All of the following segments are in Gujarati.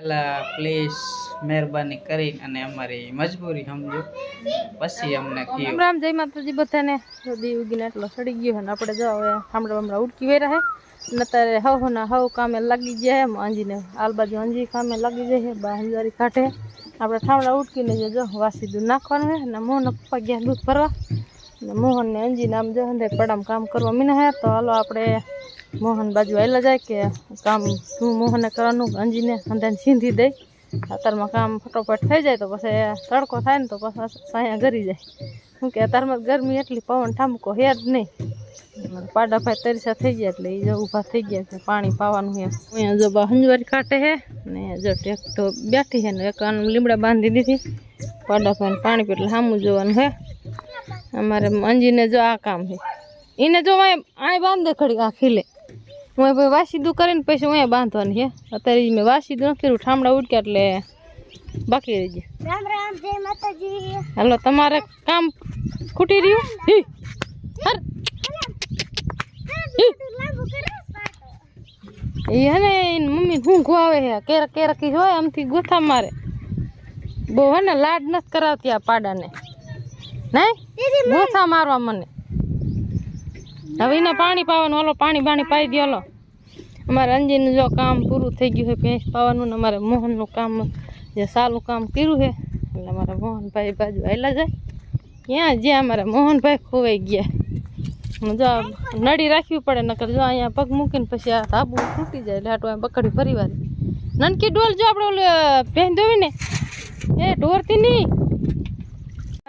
પહેલા પ્લીઝ મહેરબાની કરી અને અમારી મજબૂરી સમજો. પછી અમને રામ રામ જય માતાજી બધાને. તો દી ઉગીને એટલો સડી ગયો અને આપણે જો હવે હમણાં હમણાં ઉડકી વેરા હે ને અત્યારે હવ ના હવ કામે લાગી ગયા એમ અંજીને આલ બાજુ અંજી કામે લાગી જાય છે બા હંજારી કાઢે. આપણે ઠામડા ઉડકીને જો વાસી દૂધ નાખવાનું હે અને મોહન પપ્પા ગયા દૂધ ભરવા. મોહન ને અંજીને આમ જો પડામ કામ કરવા. મીને હે તો હાલો આપણે મોહન બાજુ આવેલા જાય કે કામ શું મોહને કરવાનું? અંજીને હંધાને સીંધી દઈ અત્યારમાં કામ ફટોફટ થઈ જાય તો પછી તડકો થાય ને તો પછી સાયા ગરી જાય. શું કે અત્યારમાં ગરમી એટલી, પવન ઠામકો હે જ નહીં. પાડાભાઈ તરીસા થઈ ગયા એટલે એ જો ઊભા થઈ ગયા છે, પાણી પાવાનું હે અહીંયા જો બા હંજવારી કાઢે હે ને જો ટેક્ટો બેઠી છે ને એક લીમડા બાંધી દીધી. પાડાભાઈને પાણી પી એટલે સામું જોવાનું છે અમારે અંજીને જો આ કામ છે. એને જો આ બાંધે ખડી આ ખીલે. હું ભાઈ વાસીદું કરીને પછી હું બાંધવાની છે. અત્યારે મેં વાસીદું ન કર્યું ઠામડા ઉડક્યા એટલે બાકી રહી ગયા. હાલો તમારે કામ ખૂટી રહ્યું? હી. હી. હે ને એની મમ્મી હું ગોવે છે કેરા કેરા કી હોય આમથી ગોથા મારે. બહુ હે ને લાડ નથી કરાવતી આ પાડાને. નહીં? ગોથા મારવા મને. હવે એને પાણી પાવાનું હાલો પાણી બાણી પાઈ દો હલો. અમારે અંજીનું જો કામ પૂરું થઈ ગયું છે ભેંસ પાવાનું ને અમારે મોહનનું કામ જે સારું કામ કર્યું છે એટલે અમારા મોહનભાઈ બાજુ આવેલા જાય. ત્યાં જ્યાં અમારા મોહનભાઈ ખોવાઈ ગયા. જો નડી રાખવી પડે નકર જો અહીંયા પગ મૂકીને પછી આ ધાબુ તૂટી જાય એટલે આટલું બકડી ફરી વાર નનકી ડોલ જો આપણે ઓલે પહેન દોવી ને એ ઢોરતી નહીં.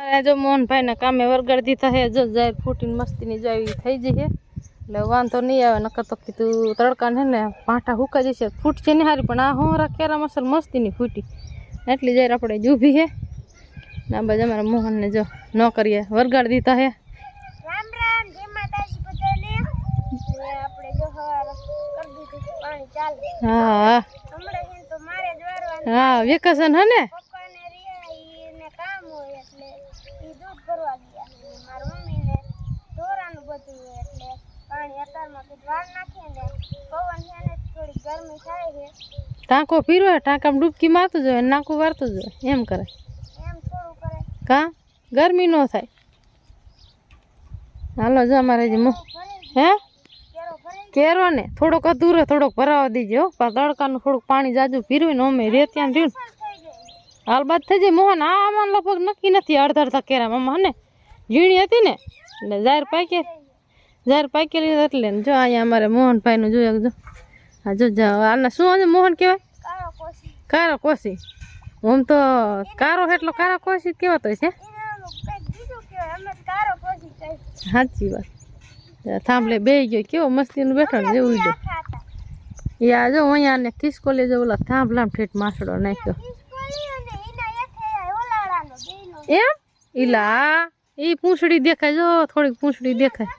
આ જો મોહનભાઈને કામે વરગાડી દીધા હે જો જાય ફૂટીને મસ્તીની જો આવી થઈ જઈએ એટલે વાંધો નહીં આવે નકર તો કીધું તડકા છે ને ભાંટા હુકા જશે. ફૂટશે નહીં હારી પણ આ હોરા કેરા મસલ મસ્તીની ફૂટી. એટલી જાય આપણે જ હે ના બધા અમારા મોહનને જો ન કરીએ વરગાડી દીધા હે હા. હા વેકેશન માતાજી બધાને ને આપણે જો હવાર કરી દીધું પાણી ચાલે હા હમણાં છે ને તો મારે જ વારવાનું હા વેકેશન હે ને પપ્પાને રિયા ઈને કામ હોય એટલે ઈ દૂધ ભરવા ગયા અને મારા મમ્મીને ઢોરાનું બધું હોય એટલે પાણી અત્યારમાં કંઈક વાર નાખીએ ને પવન છે ને થોડી ગરમી થાય છે. ટાંકો પીરો ટાંકામાં ડૂબકી મારતું જોઈએ નાકું વારતું જોઈએ એમ કરે. એમ થોડું કરે. કા? ગરમી ન થાય. હાલો જો અમારે જે હે? કેરો ને થોડોક અધૂરો થોડોક ભરાવા દીજો પણ તડકાનું થોડુંક પાણી જાજુ પીરવું ને અમે રે ત્યાં રહ્યું હાલ બાદ થઈ જાય મોહન. આ આમાં લગભગ નક્કી નથી અડધા અડધા કેરામાં. હને ઝીણી હતી ને? એટલે જાહેર પાકે જાહેર પાકેલી એટલે. જો અહીંયા અમારે મોહનભાઈનું જોયા જો. હા જો આના શું મોહન કહેવાય? કારો કોશી આમ તો કારો એટલો કારો કોશી કહેવાતો છે સાચી વાત. થાંભલે બે ગયો. કેવો મસ્તીનું બેઠો ને જેવું જો એ આજો જો અહીંયા ને ખિસકોલી જો ઓલા થાંભલામ ઠેઠ માસડો નાખ્યો. એમ? ઈલા એ પૂંછડી દેખાય. જો થોડીક પૂંછડી દેખાય.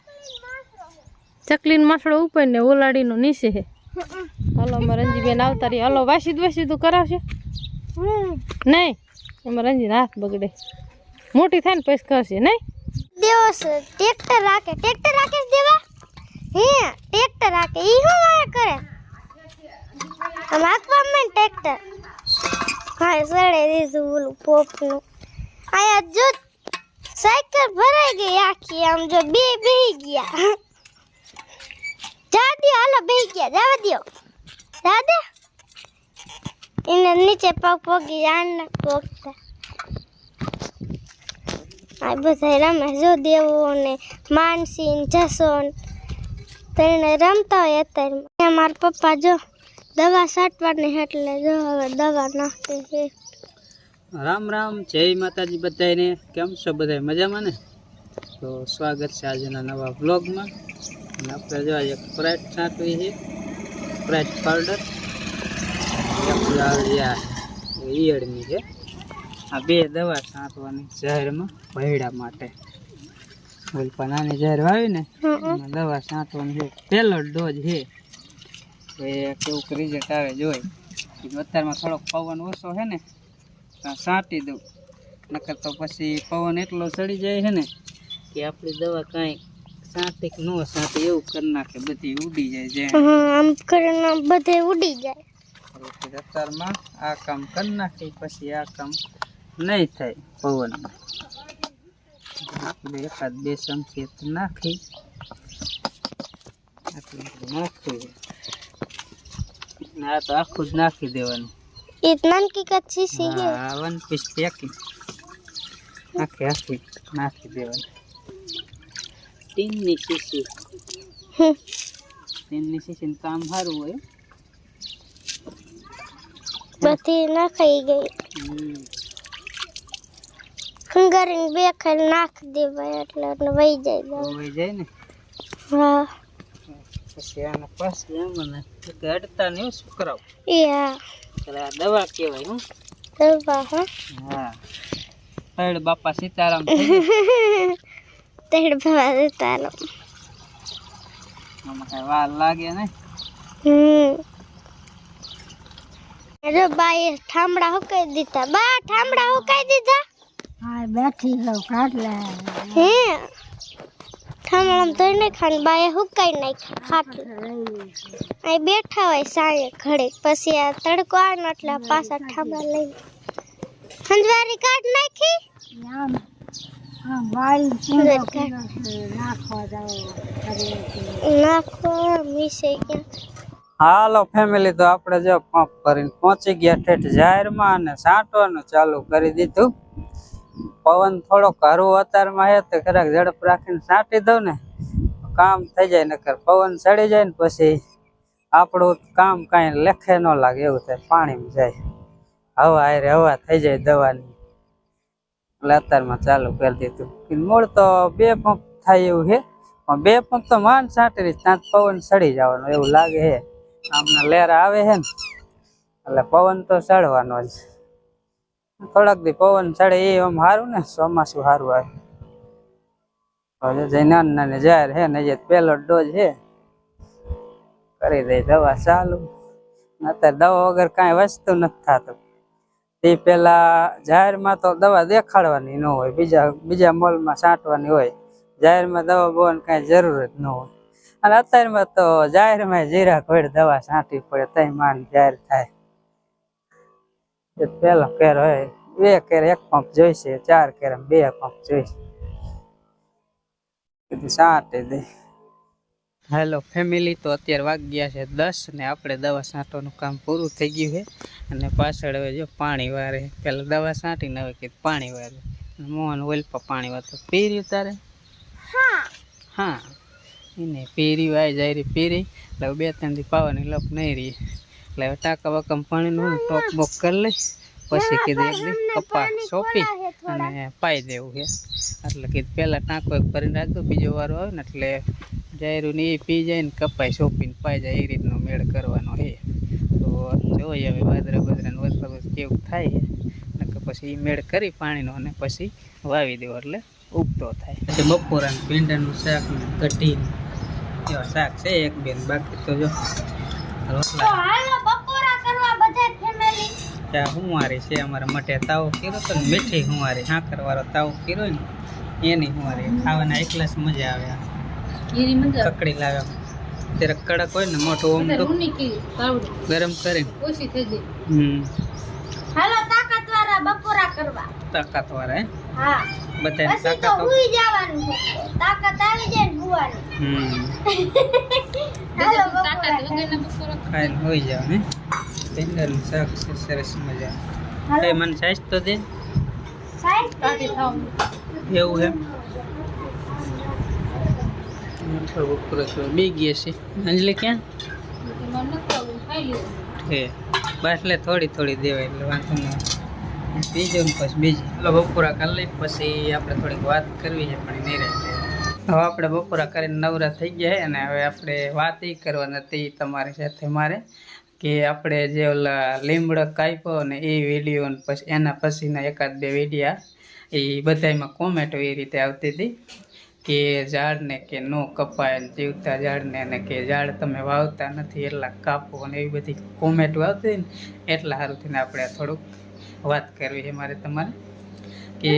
ચકલીનો માસડો ઉપર ને ઓલાડીનો નીચે છે. હાલો અમારે રંજીબેન આવતા રહી હલો, વાસી વાસી તું કરાવશે. નહીં એમાં રંજીને હાથ બગડે. મોટી થાય ને પછી કરશે નહીં? દેવો ટ્રેક્ટર રાખે. ટ્રેક્ટર રાખે દેવા? હે ટ્રેક્ટર રાખે. ઈ હું વાય કરે? આમ આખવા માં ટ્રેક્ટર હા સડે દીધું ઓલું પોપનું. આયા જો સાયકલ ભરાઈ ગઈ આખી, આમ જો બે બેહી ગયા. જા દ્યો હાલો બેહી ગયા જવા દ્યો જા દે એને નીચે પગ પગી આન પોગતા આ બધા રમે જો દેવો ને માનસી ને જસોન તેને રમતા હોય અત્યારે મારા પપ્પા જો દવા છાંટવાની એટલે જો હવે દવા નાખે છે રામ રામ, જય માતાજી બધાને કેમ છો બધા? મજામાં ને? તો સ્વાગત છે આજના નવા વ્લોગમાં અને આપણે જો એક સ્પ્રાઇટ છાંટવી છે. સ્પ્રાઇટ પાવડર ઈયળની છે. આ બે દવા છાંટવાની જાહેરમાં ભયડા માટે. ઓલ પણ નાની જાહેર વાવી ને દવા છાંટવાની છે. પહેલો ડોઝ છે. તો એ કેવું રિઝલ્ટ આવે જોઈ. અત્યારમાં થોડોક પવન ઓછો છે ને તો છાંટી દઉં. નકર તો પછી પવન એટલો ચડી જાય છે ને કે આપણી દવા કાંઈ છાંટી નો છાંટી એવું કરી નાખે બધી ઉડી જાય જે આમ કરીને બધે ઉડી જાય. અત્યારમાં આ કામ કરી નાખે પછી આ કામ નહીં થાય પવનમાં. આપણે એકાદ બે ચમચી તો નાખી. આટલું બધું નાખવું છે. ને આ તો આખું જ નાખી દેવાનું. એ નાનકી કચ્છી સી હે હા વન પીસ પેકી આખી આખી નાખી દેવાની. ટીનની શીશી. ટીનની શીશીનું કામ સારું હોય. બધી નાખાઈ ગઈ. ખંગારીને બે ખાલી નાખ દેવાય એટલે એટલે વહી જાય. ધોવાઈ જાય ને? હા. પછી આને પાછી અડતા ને એવું શું કરાવ એ હા એટલે આ દવા કહેવાય હું. દવા હા. હા. બાપા સીતારામ. તેડ ભવા દેતા લો આમાં કઈ વાર લાગે ને હમ અરે બાઈ ઠામડા હુકાઈ દીધા બા ઠામડા હુકાઈ દીધા હા બેઠી હોઉં ખાટલે હે ઠામડા ધોઈને ખાન બાએ હુકાઈ નાખ્યા ખાટલા આ બેઠા હોય સાંજે ઘડીક પછી આ તડકો આવે ને એટલે પાછા ઠામડા લઈ હંજવારી કાઢ નાખી હાલો ફેમિલી તો આપણે જો પંપ કરીને પહોંચી ગયા ઠેઠ જાહેરમાં અને સાંટવાનું ચાલુ કરી દીધું. પવન થોડોક હરવો અતારમાં હે તો ખરાક ઝડપ રાખીને સાંટી દઉં ને કામ થઈ જાય નકર પવન ચડી જાય ને પછી આપણું કામ કાંઈ લેખે ન લાગે એવું થાય પાણીમાં જાય. હવા હારે હવા થઈ જાય દવાની. એટલે અત્યારમાં ચાલુ કરી દીધું. મૂળ તો બે પંપ થાય એવું છે, પણ બે પંપ તો માન છાંટી રહી પવન ચડી જવાનું એવું લાગે છે. આમના લેરા આવે છે ને, એટલે પવન તો ચડવાનો જ. થોડાક દી પવન ચડે એ આમ સારું ને, ચોમાસું સારું આવે. હવે જે નાની નાની જાહેર છે ને જે પેલો ડોઝ છે. કરી દે દવા ચાલુ. અત્યારે દવા વગર કાંઈ વસ્તુ નથી થતું. એ પેલા જાહેરમાં તો દવા દેખાડવાની ન હોય, બીજા બીજા મોલમાં છાંટવાની હોય. જાહેરમાં દવા બોવાની કાંઈ જરૂર જ ન હોય. અને અત્યારમાં તો જાહેરમાં જીરા ઘોડ દવા છાંટવી પડે તઈ માન જાહેર થાય. પેલો કેર હોય. બે કેર, એક પંપ જોઈશે, ચાર કેર બે પંપ જોઈશે. છાંટી દે. હેલો ફેમિલી તો અત્યારે વાગ્યા છે દસ ને આપણે દવા છાંટવાનું કામ પૂરું થઈ ગયું છે. અને પાછળ હવે જો પાણી વારે. પેલા દવા છાંટીને હવે કીધું પાણી વારે. મોહન ઓલપા પાણી વારતો પીર્યું તારે? હા. એને પીરી વાય જાય રહી પીરી. એટલે બે ત્રણ દી પાવાની લપ નહીં રહી. એટલે હવે ટાંકા વાકામ પાણીનું ટોપ બોક કરી લઈ. પછી કીધું એક કપા સોંપી અને પાઈ દેવું છે. એટલે કીધું પહેલાં ટાંકો એક ભરીને રાખી દો બીજો વારો આવે ને એટલે જાયરું ને એ પી જાય ને કપાઈ સોંપીને પાઈ જાય એ રીતનો મેળ કરવાનો છે તો જોઈએ હવે વાદરા બદરા વરસાદ બસ કેવું થાય નકર પછી એ મેળ કરી પાણીનો અને પછી વાવી દેવો એટલે ઉગતો થાય. પછી બપોરા ભીંડાનું શાક ને કઢી એવા શાક છે એક બેન બાકી તો જો રોટલા. હાલો બપોરા કરવા બધા ફેમિલી ત્યાં હુંવારી છે અમારા માટે તાવો કર્યો તો ને મીઠી હુંવારી હાકર વાળો તાવો કર્યો ને એની હુંવારી. ખાવાના એકલાસ મજા આવે. કીરી મજા કકડી લાવ્યા. ત્યારે કડક હોય ને મોટું ઓમ તો રૂની કીરી તાવડી ગરમ કરીને ઓછી થઈ જાય. હમ. હાલો તાકાત વાળા બપોરા કરવા. તાકાત વાળા હે? હા. બધાને તાકાત. હુઈ જવાનું છે. તાકાત આવી જાય ને ગુવાની હમ. હાલો તાકાત વગરના બપોરા ખાઈને હોઈ જાવ ને ભીંડાનું શાક છે સરસ મજા કઈ મને સાઈઝ તો દે. સાઈઝ કાઢી ખાવાનું. એવું એમ થોડું બપોરે તો બી ગયા છે. અંજલી ક્યાં? છે બસ એટલે થોડી થોડી દેવાય, એટલે વાંધો ન બીજો પછી, બીજું. એટલે બપોરા કરી લઈ પછી આપણે થોડીક વાત કરવી છે, પણ નહીં રહે હવે આપણે બપોરા કરીને નવરા થઈ ગયા અને હવે આપણે વાત એ કરવાની હતી તમારી સાથે મારે, કે આપણે જે ઓલા લીમડો કાપ્યો ને એ વીડિયો પછી એના પછીના એકાદ બે વિડીયા એ બધામાં કોમેન્ટો એ રીતે આવતી હતી. કે ઝાડને કે ન કપાય જીવતા ઝાડને અને કે ઝાડ તમે વાવતા નથી એટલા કાપો અને એવી બધી કોમેન્ટો આવતી ને એટલા સારું થઈને આપણે થોડુંક વાત કરવી છે મારે તમારે. કે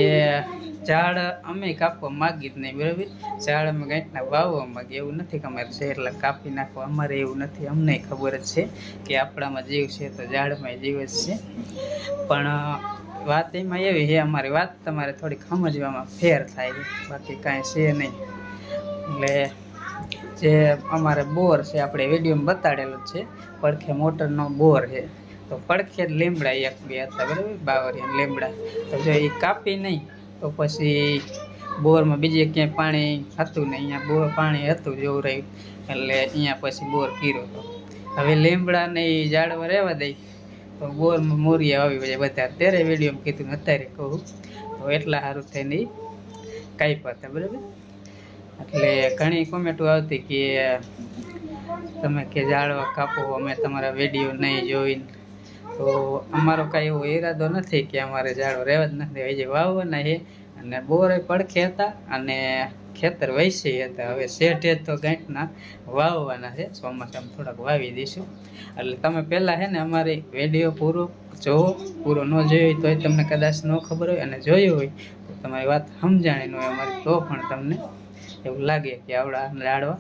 ઝાડ અમે કાપવા માગી જ નહીં, બરાબર? ઝાડ અમે ગાંઠના વાવવા માગીએ એવું નથી કે અમારે છે એટલે કાપી નાખવા અમારે એવું નથી, અમને ખબર જ છે કે આપણામાં જીવ છે તો ઝાડમાં જીવ જ છે. પણ વાત એમાં એવી છે, અમારી વાત તમારે થોડીક સમજવામાં ફેર થાય બાકી કાંઈ છે નહીં. એટલે જે અમારે બોર છે, આપણે વિડીયોમાં બતાડેલો છે, પડખે મોટરનો બોર છે. તો પડખે લીમડા એક બે હતા, બરાબર? બાવરિયા લીમડા. તો જો એ કાપી નહીં, તો પછી બોરમાં બીજે ક્યાંય પાણી હતું નહીં, અહીંયા બોર પાણી હતું જેવું રહ્યું. એટલે અહીંયા પછી બોર કર્યો હતો હવે લીમડા ને એ ઝાડવા રહેવા દઈ તો બોરમાં મોરિયા આવી જાય બધા. અત્યારે વિડીયોમાં કીધું અત્યારે કહું. તો એટલા સારું થઈને ઈ. કાપ્યા હતા બરાબર? એટલે ઘણી કોમેન્ટો આવતી કે તમે કે ઝાડવા કાપો, અમે તમારા વીડિયો નહીં જોઈને. તો અમારો કાંઈ એવો ઈરાદો નથી કે અમારે જાળવા રહેવા જ નથી હજી વાવવાના છે અને બોરે પડખે હતા અને ખેતર વૈસી હતા. હવે શેઠે તો ગાંઠના વાવવાના છે. ચોમાસામાં થોડાક વાવી દઈશું. એટલે તમે પહેલાં છે ને અમારી વીડિયો પૂરો જોવો. પૂરો ન જોયો હોય તોય તમને કદાચ ન ખબર હોય અને જોયું હોય તો તમારી વાત સમજાણી ન હોય અમારી, તો પણ તમને એવું લાગે કે આવડા લાડવા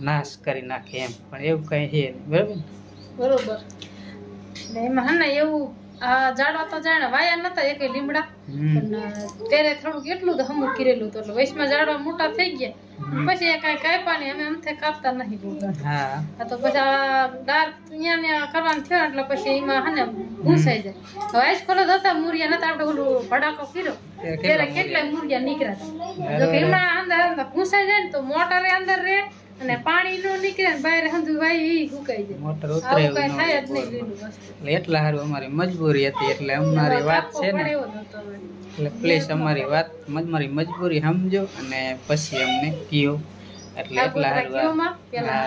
નાશ કરી નાખે એમ. પણ એવું કંઈ છે બરાબર? બરોબર. એમાં હે એવું આ ઝાડવા તો જાણે. વાયા નતા એક લીમડા. ત્યારે થોડુંક એટલું તો હમું કરેલું હતું. એટલે વૈશમાં જાડવા મોટા થઈ ગયા. પછી એ કાંઈ કાપ્યા નહીં. અમે અમથે કાપતા નહીં હા. તો પછી ડાર્ક ને કરવાનું થયો. એટલે પછી એમાં હને ઘૂસાઈ જાય. વાઈસ ખોલો હતા મૂરિયા નતા. આપણે ઓલું ભડાકો કર્યો. ત્યારે કેટલા કેટલાય મૂરિયા નીકળ્યા હતા. જો કે એમાં અંદર ઘૂસાઈ જાય ને તો મોટર અંદર રહે અને પાણી નો નીકળે ને બહાર હંધુ વાય ઈ સુકાઈ જાય. મોટર ઉતરે એવું કઈ થાય જ નહીં લીલું વસ્તુ. એટલે એટલા સારું અમારી મજબૂરી હતી એટલે અમારી વાત છે ને. એટલે પ્લીઝ અમારી વાત અમારી મજબૂરી સમજો અને પછી અમને કયો. એટલે એટલા હારું પેલા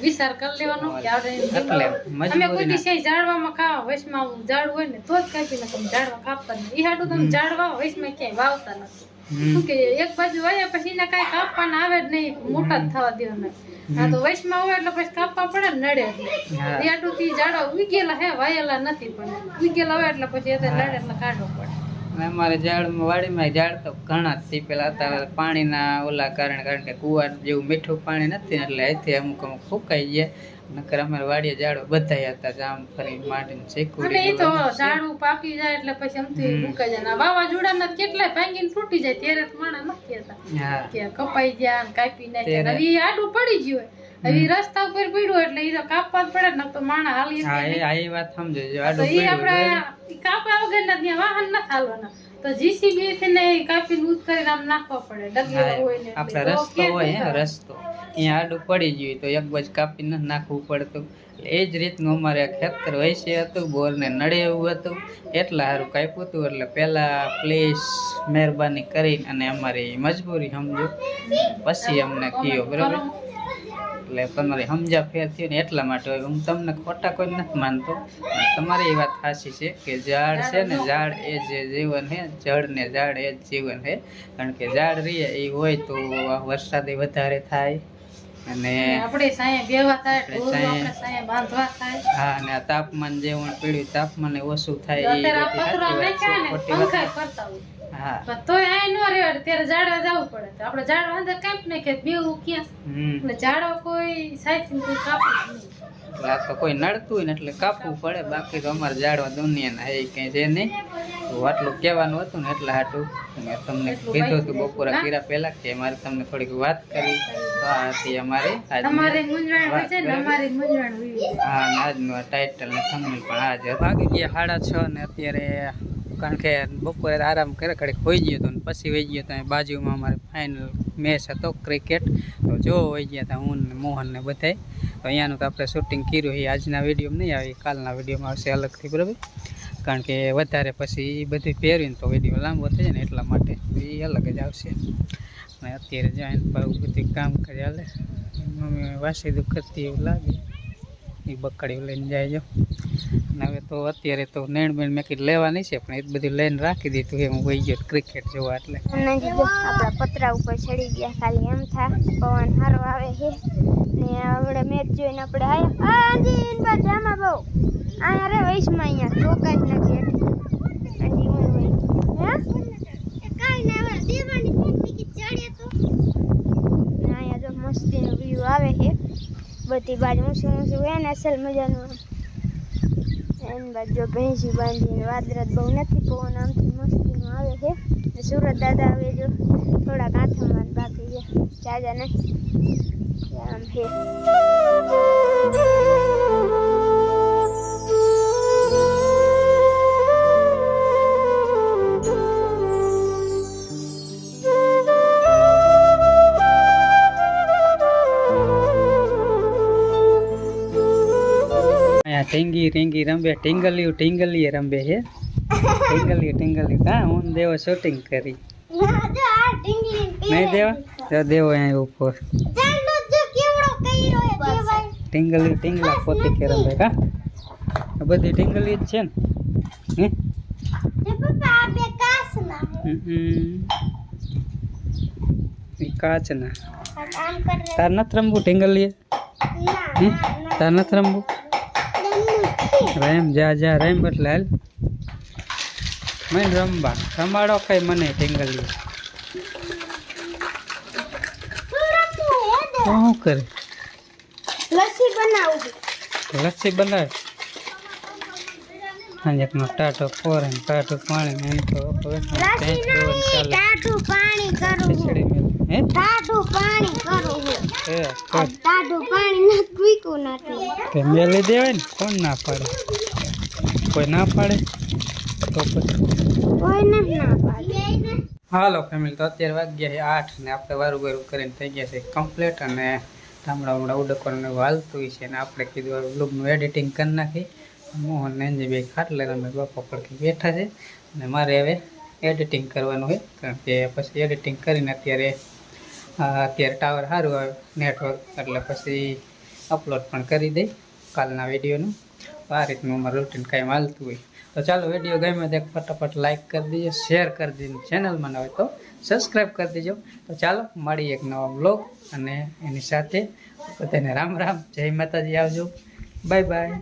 વિચાર કરી લેવાનો કે આપણે તમે કોઈ દિવસે ઝાડવામાં કા વચમાં ઝાડ હોય ને તો જ કાપી ને તમે ઝાડવા કાપતા નહીં એ હાટું તમે ઝાડવા વૈશમાં ક્યાંય વાવતા નથી. શું કે એક બાજુ હોય પછી એને કાંઈ કાપવાના આવે જ નહીં મોટા જ થવા દેવાના હા તો વચમાં હોય એટલે પછી કાપવા પડે નડે એ હાટું થી ઝાડવા ઉગેલા હે વાયેલા નથી પણ. ઉગેલા હોય એટલે પછી એ નડે એટલે કાઢવો પડે. અને અમારે ઝાડમાં વાડીમાં ઝાડ તો ઘણા જ પેલા હતા પાણીના ઓલા કારણે કારણ કે કુવા જેવું મીઠું પાણી નથી એટલે અહીંથી અમુક અમુક ફૂંકાઈ ગયા. નકર અમારે વાડીએ ઝાડો બધા હતા જામફળી માંડીને અને ચીકુડી એ તો ઝાડું પાકી જાય એટલે પછી અમથી મુકાઈ જાય. ને વાવાઝોડાના કેટલાય ભાંગીને તૂટી જાય ત્યારે માણા નથી હતા કપાઈ ગયા કાપી નાખ્યા આડું પડી ગયું હવે રસ્તા ઉપર પડ્યો એટલે ઈ તો કાપવા જ પડે ને તો માણા હાલી હા એ આ વાત સમજો જો આડો પડ્યો આપણે? કાપા વગર ના ત્યાં વાહન નથી ચાલવાના તો જીસીબી થી ને કાપીને ઉત કરીને આમ નાખવા પડે ડગીઓ હોય ને આપણે રસ્તો હોય હે રસ્તો. અહીંયા આડું પડી ગયું તો એક બાજુ કાપી ન નાખવું પડતું. એ જ રીતનું અમારે ખેતર વૈસે હતું બોરને નડે એવું હતું. એટલા સારું કાપ્યું હતું એટલે પહેલાં પ્લીઝ મહેરબાની કરી અને અમારી મજબૂરી સમજો. પછી અમને કયો બરાબર? એટલે તમારી સમજા ફેર થયો ને એટલા માટે હોય હું તમને ખોટા કોઈ નથી માનતો. પણ તમારી એ વાત સાચી છે કે ઝાડ છે ને ઝાડ એ જે જીવન છે જળ ને ઝાડ એ જ જીવન છે. કારણ કે ઝાડ રહીએ એ હોય તો વરસાદ વધારે થાય અને આપણે હા અને તાપમાન જે હું પીડ્યું તાપમાન એ ઓછું થાય એ ખોટી વાત પણ તોય આ ન રહ્યો ત્યારે ઝાડવા જવું પડે. તો આપણે ઝાડવા અંદર કાંઈક નહીં કે બેવું ક્યાં. એટલે ઝાડવા કોઈ સાઈડ કોઈ કાપે આ તો કોઈ નડતું હોય ને એટલે કાપવું પડે. બાકી તો અમારે ઝાડવા દુનિયાના એ કંઈ છે નહીં. આટલું કહેવાનું હતું ને એટલે હાટું મેં તમને કીધું હતું બપોરા કર્યા પહેલા કે મારે તમને થોડીક વાત કરી. તો આ હતી અમારી ને. હા આજનું ટાઇટલ ને થંબનેલ પણ આ ભાગી ગયા સાડા છ ને અત્યારે કારણ કે બપોરે આરામ કરે ઘડીક હોઈ ગયો હતો પછી વહી ગયો હતો બાજુમાં અમારે ફાઇનલ મેચ હતો ક્રિકેટ તો જો વહી ગયા હતા હું ને મોહન ને બધાય. તો અહીંયાનું તો આપણે શૂટિંગ કર્યું એ આજના વિડીયોમાં નહીં આવે કાલના વિડીયોમાં આવશે અલગથી, બરાબર? કારણ કે વધારે પછી એ બધી પહેરીને તો વીડિયો લાંબો થઈ જાય ને એટલા માટે. એ અલગ જ આવશે. અને અત્યારે જાય બધું કામ કરી હાલે મમ્મી વાસી કરતી એવું લાગે. એ બકડીઓ લઈને જાય અને હવે તો અત્યારે તો નેણ બેણ મેં કીધું લેવાની છે પણ એ બધું લઈને રાખી દીધું એમ વહી ગયો ક્રિકેટ જોવા એટલે. આપણા પતરા ઉપર ચડી ગયા ખાલી એમ થા પવન સારો આવે છે. ને આપણે મેચ જોઈને આપણે આવ્યા ડ્રામા બહુ. અહીંયા રે વૈશમાં અહીંયા ચોકાઈ નથી તો. અહીંયા જો મસ્તીનો વ્યૂ આવે છે. હતી બાજુ ઊંચું ઊંચું હોય ને અસલ મજાનું એની બાજુ ભેંસી બાંધીને વાદરત બહુ નથી, પવન આમથી મસ્તીનું આવે છે. સુરત દાદા આવે જો થોડાક કાંઠામાં બાકી છે. જાજા નહીં આમ છે. ટીંગી ટીંગી રંબે ટીંગલિયું ટીંગલીએ રંબે છે ટીંગલિયું ટીંગલિયું કા હું ને દેવો શૂટિંગ કરી હા, જો આ ઢીંગલી નહીં દેવા તો દેવો અહીંયા ઉપર ચાંદલો જો કેવડો કર્યો હે દેવાય ટીંગલી ટીંગલા પોતે કે રંબે કા આ બધી ટીંગલી જ છે ને હે એ પપ્પા આ બે કાસના હે હમ. ઈ કાચના આ કામ કરે તાર નથી રમવું ટીંગલીએ ના હે ના તાર નથી રમવું ના રેમ જા જા રેમ એટલે હાલ. મને રમવા. રમાડો કઈ મને ટેંગલી શું કરે? લસ્સી બનાવું લસ્સી બનાવે? હાંજકનો ટાટો ફોરે ટાટો પાણી એમ તો ટાઢું પાણી કરું હે. ટાઢું પાણી કરું પાણી તે મેલી દેવાય ને કોણ ના પાડે? કોઈ ના પાડે? તો પછી? કોઈ ના પાડે. હાલો ફેમિલી તો અત્યારે વાગ્યા છે આઠ ને આપણે વારું વારું કરીને થઈ ગયા છે કમ્પ્લીટ અને ધામડા ઉમડા ઉડકોને વાલતું હોય છે અને આપણે કીધું બ્લોગનું એડિટિંગ કરી નાખી મોહન ને અંજી બે ખાટલે અમે બાપા પડખે બેઠા છે અને મારે હવે એડિટિંગ કરવાનું હોય કારણ કે પછી એડિટિંગ કરીને અત્યારે અત્યારે ટાવર સારું આવે નેટવર્ક એટલે પછી અપલોડ પણ કરી દઈ કાલના વિડીયોનું. આ રીતનું અમારું રૂટીન કાંઈ હાલતું હોય. તો ચાલો વીડિયો ગમે તો ફટાફટ લાઈક કરી દેજો શેર કરી દેજો ચેનલમાં ન હોય તો સબસ્ક્રાઈબ કરી દેજો. તો ચાલો, મળીએ એક નવા બ્લોગ અને એની સાથે. બધાને રામ રામ, જય માતાજી, આવજો. Bye bye